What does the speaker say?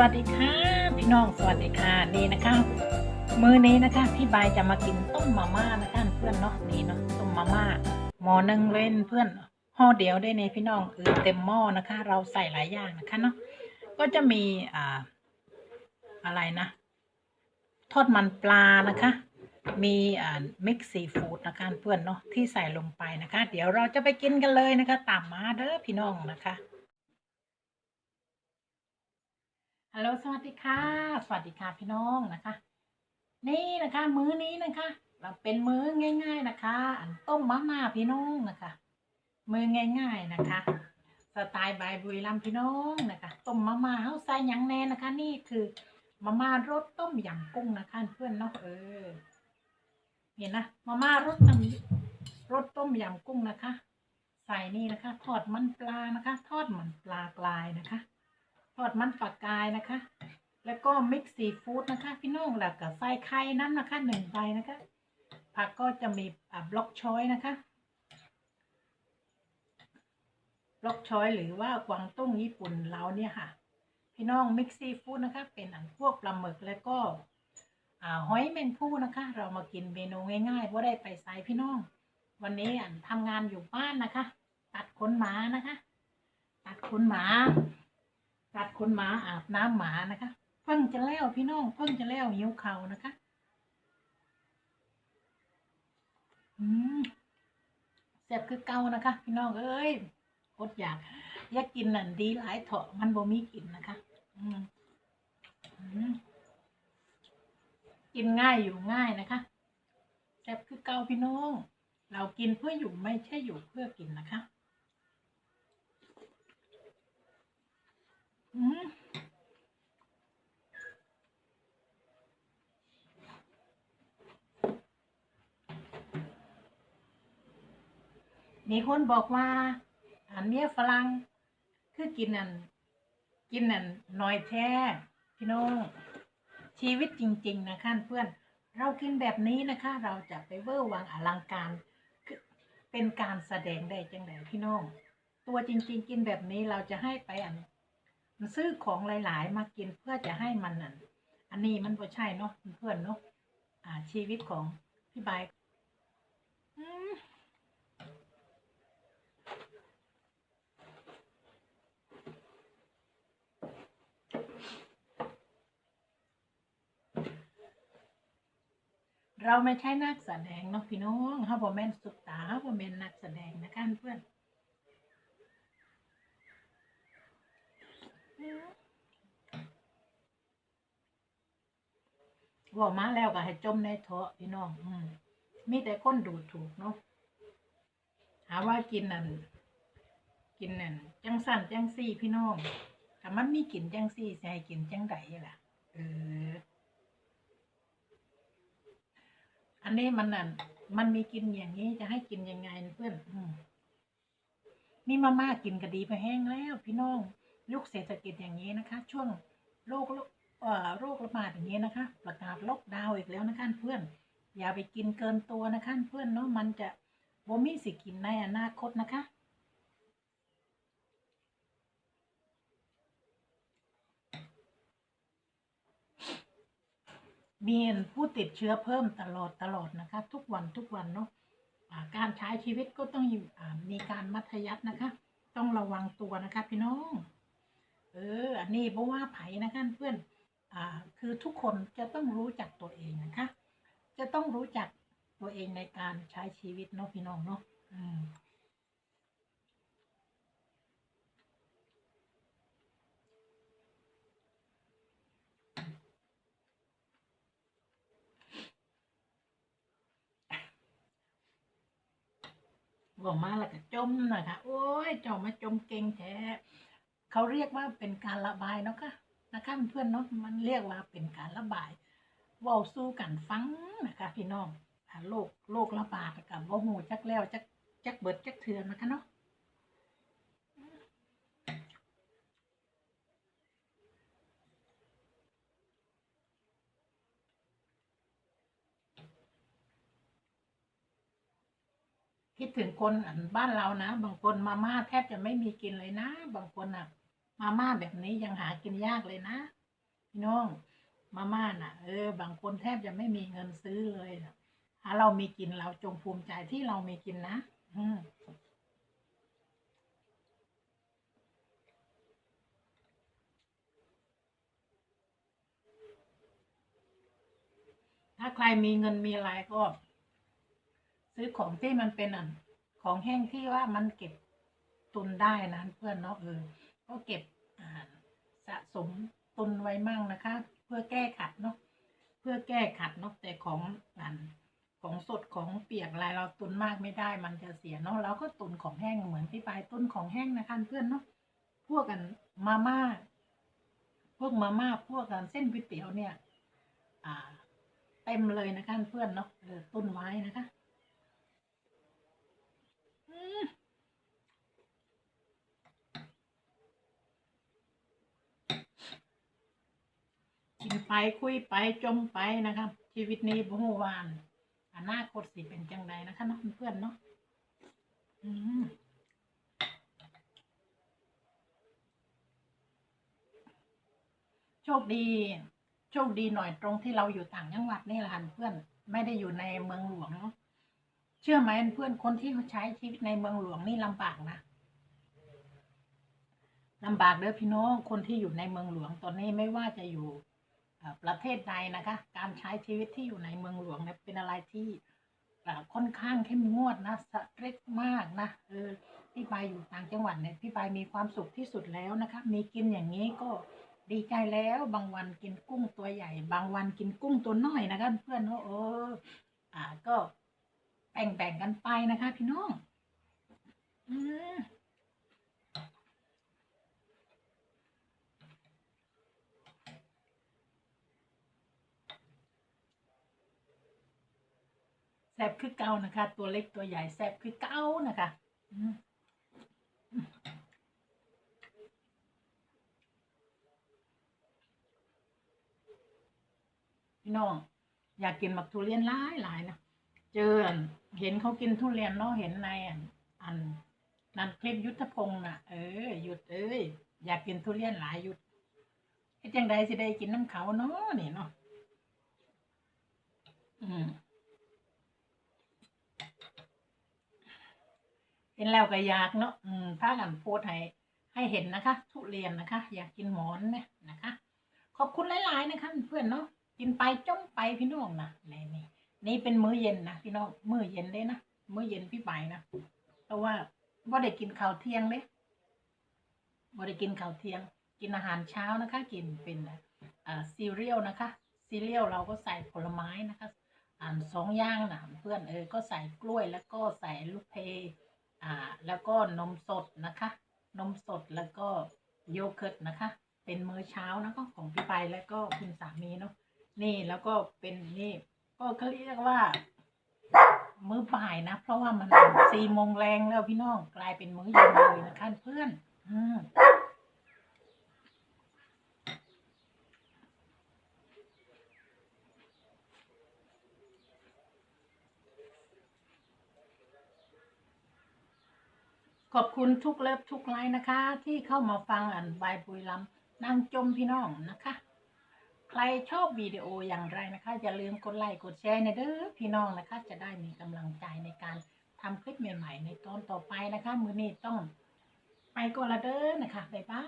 วัสดีค่ะ พี่น้องสวัสดีค่ะนี่นะคะมื้อนี้นะคะพี่บายจะมากินต้มมาม่านะคะเพื่อนเนาะนี่เนาะต้มมาม่าหม้อนึ่งเล่นเพื่อนห่อเดียวได้ในพี่น้องเออเต็มหม้อนะคะ เราใส่หลายอย่างนะคะเนาะก็จะมีอ่าอะไรนะ ทอดมันปลานะคะ มีอ่ามิกซีฟู้ดนะคะเพื่อนเนาะที่ใส่ลงไปนะคะ เดี๋ยวเราจะไปกินกันเลยนะคะตามมาเด้อพี่น้องนะคะ ฮัลโหลสวัสดีค่ะ สวัสดีค่ะพี่น้องนะคะ นี่นะคะมื้อนี้นะคะ เราเป็นมื้อง่าย ๆนะคะ อันต้มมะม่าพี่น้องนะคะ มื้อง่าย ๆนะคะ สไตล์บายบุรีรัมพี่น้องนะคะต้มมะม่าเฮาใส่หยังแน่นะคะ นี่คือมะม่ารสต้มยำกุ้งนะคะเพื่อนเนาะเออเห็นนะมะม่ารสต้มรสต้มยำกุ้งนะคะ ใส่นี่นะคะ ทอดมันปลานะคะ ทอดมันปลากลายนะคะ ทอดมันปลากายนะคะ แล้วก็มิกซ์ซีฟู้ดนะคะ พี่น้องแล้วก็ใส่ไข่น้ำนะคะหนึ่งใบนะคะ ผักก็จะมีบล็อกชอยนะคะ บล็อกชอยหรือว่ากวางตุ้งญี่ปุ่นเราเนี่ยค่ะ พี่น้องมิกซ์ซีฟู้ดนะคะ เป็นอันพวกปลาหมึกแล้วก็หอยแมงผู้นะคะ เรามากินเมนูง่ายๆว่าได้ไปใส่พี่น้อง วันนี้อันทำงานอยู่บ้านนะคะ ตัดขนหมานะคะ ตัดขนหมา ตัดขนหมาอาบน้ำหมานะคะเพิ่งจะแล้วพี่น้องเพิ่งจะแล้วหิวเขานะคะอืมแซ่บคือเก่านะคะ พี่น้องเอ้ยอดอยากอยากกินนั่นดีหลายเถาะมันบ่มีกินนะคะอืมอืมกินง่ายอยู่ง่ายนะคะแซ่บคือเก่าพี่น้อง เรากินเพื่ออยู่ไม่ใช่อยู่เพื่อกินนะคะ มีคนบอกว่าอันเนี้ยฝรั่งคือกินอัน กินอันน้อยแท้พี่น้องชีวิตจริง ๆ นะคะเพื่อน เรากินแบบนี้นะคะ เราจะไปเวอร์วังอลังการคือเป็นการแสดงได้จังไดพี่น้อง ตัวจริง ๆ กินแบบนี้เราจะให้ไปอัน มันซื้อของหลาย ๆ มากินเพื่อจะให้มันนั่นอันนี้มันบ่ใช่เนาะเพื่อนเนาะอ่า ชีวิตของพี่บายเราไม่ใช่นักแสดงเนาะพี่น้องเฮาบ่แม่นสุดตาเฮาบ่แม่นนักแสดงนะคะเพื่อน บอกมาแล้วก็ให้จมในเถาะพี่น้อง อืมมีแต่คนดูถูกเนาะหาว่ากินนั่นกินนั่นจังสั่นจังซี่พี่น้องถ้ามันมีกินจังซี่สิให้กินจังใดล่ะ เออ อันนี้มันนั่นมันมีกินอย่างนี้จะให้กินยังไงเพื่อน อืมมีมาม่ากินก็ดีไปแห้งแล้ว พี่น้อง ยุคเศรษฐกิจอย่างนี้นะคะ ช่วงโรคโรคระบาดอย่างนี้นะคะ ประกาศล็อกดาวน์อีกแล้วนะคะเพื่อนอย่าไปกินเกินตัวนะคะเพื่อนเนาะมันจะบ่มีสิกินในอนาคตนะคะมีผู้ติดเชื้อเพิ่มตลอดตลอดนะคะ ทุกวันทุกวันเนาะการใช้ชีวิตก็ต้องอยู่มีการมัธยัตินะคะ ต้องระวังตัวนะคะพี่น้อง เออ อันนี้เพราะว่าไผ่นะคะเพื่อน อ่า คือทุกคนจะต้องรู้จักตัวเองนะคะ จะต้องรู้จักตัวเองในการใช้ชีวิตเนาะพี่น้องเนาะอืมบอกมาแล้วก็จมนะคะโอ้ยจอมาจมเก่งแท้ เขาเรียกว่าเป็นการระบายเนาะค่ะนะคะเพื่อนเนาะมันเรียกว่าเป็นการระบายว้าสู้กันฟังนะคะพี่น้องโรคโรคระบาดกับว่าหูจักแล้วจักจักเบิดจักเทือนนะคะเนาะคิดถึงคนอันบ้านเรานะ บางคนมาม่าแทบจะไม่มีกินเลยนะ บางคนอะ มาม่าแบบนี้ยังหากินยากเลยนะพี่น้องมาม่าน่ะ เออ บางคนแทบจะไม่มีเงินซื้อเลยนะถ้าเรามีกินเราจงภูมิใจที่เรามีกินนะ อืมถ้าใครมีเงินมีอะไรก็ ซื้อของที่มันเป็นอันของแห้งที่ว่ามันเก็บตุนได้นะเพื่อนเนาะเออ ก็เก็บสะสมตุนไว้มั่งนะคะ เพื่อแก้ขัดเนาะเพื่อแก้ขัดเนาะแต่ของอันของสดของเปียกอะไรเราตุนมากไม่ได้มันจะเสียเนาะเราก็ตุนของแห้งเหมือนพี่ปายตุนของแห้งนะคะเพื่อนเนาะพวกกันมาม่าพวกมาม่าพวกกันเส้นก๋วยเตี๋ยวเนี่ย อ่า เต็มเลยนะคะเพื่อนเนาะตุนไว้นะคะอืม กิน ไปคุยไปจมไปนะครับชีวิตนี้บ่ฮู้ว่าอนาคตสิเป็นจังไดนะคะเนาะเพื่อนเนาะอืมโชคดี โชคดีหน่อยตรงที่เราอยู่ต่างจังหวัดนี่แหละค่ะเพื่อนไม่ได้อยู่ในเมืองหลวงเนาะเชื่อไหมเพื่อนคนที่ใช้ชีวิตในเมืองหลวงนี่ลำบากนะลำบากเด้อพี่น้องคนที่อยู่ในเมืองหลวงตอนนี้ไม่ว่าจะอยู่ ประเทศใดนะคะ การใช้ชีวิตที่อยู่ในเมืองหลวงเนี่ยเป็นอะไรที่ค่อนข้างเข้มงวดนะสตริกมากนะเออพี่ปายอยู่ต่างจังหวัดเนี่ยพี่ปายมีความสุขที่สุดแล้วนะคะมีกินอย่างนี้ก็ดีใจแล้วบางวันกินกุ้งตัวใหญ่ บางวันกินกุ้งตัวน้อยนะคะเพื่อนเอออ่าก็แบ่งแบ่งๆกันไปนะคะ พี่น้อง อืม แซบคือเก่านะคะ ตัวเล็กตัวใหญ่แซบคือเก่านะคะพี่น้อง อยากกินหมักทุเรียนหลายหลายนะเจอนเห็นเขากินทุเรียนเนาะเห็นในอันอันนันคลิปยุทธพงศ์น่ะเออหยุดเอ้ยอยากกินทุเรียนหลายหยุดเฮ็ดจังใดสิได้กินน้ำเขาเนาะนี่เนาะอืม เห็นแล้วก็อยากเนาะอืมพากันโพสให้ให้เห็นนะคะ ทุเรียนนะคะ อยากกินหมอนเนี่ยนะคะ ขอบคุณหลาย ๆ นะคะเพื่อนเนาะกินไปจ้องไปพี่น้องนะนี่นี่นี่เป็นมื้อเย็นนะพี่น้องมื้อเย็นเลยนะมื้อเย็นพี่ไปนะเพราะว่าว่าได้กินข้าวเที่ยงเด้ว่าได้กินข้าวเที่ยง กินอาหารเช้านะคะ กินเป็นอ่าซีเรียลนะคะซีเรียลเราก็ใส่ผลไม้นะคะอ่านสองอย่างนะเพื่อนเออก็ใส่กล้วยแล้วก็ใส่ลูกเพ อ่า แล้วก็นมสดนะคะ นมสดแล้วก็โยเกิร์ตนะคะ เป็นมื้อเช้านะคะของพี่ไปแล้วก็คุณสามีเนาะนี่แล้วก็เป็นนี่ ก็เขาเรียกว่ามื้อบ่ายนะ เพราะว่ามันสี่โมงแรงแล้วพี่น้องกลายเป็นมื้อเย็นเลยนะคะเพื่อน อืมข อบคุณทุกเลิฟทุกไลน์นะคะ ที่เข้ามาฟังอันบายบุยลำนั่งจมพี่น้องนะคะ ใครชอบวิดีโออย่างไรนะคะ อย่าลืมกดไลค์กดแชร์ในเด้อพี่น้องนะคะ จะได้มีกำลังใจในการทำคลิปใหม่ ๆ ในตอนต่อไปนะคะ มือนี้ต้องไปก่อนละเด้อนะคะบ๊ายบาย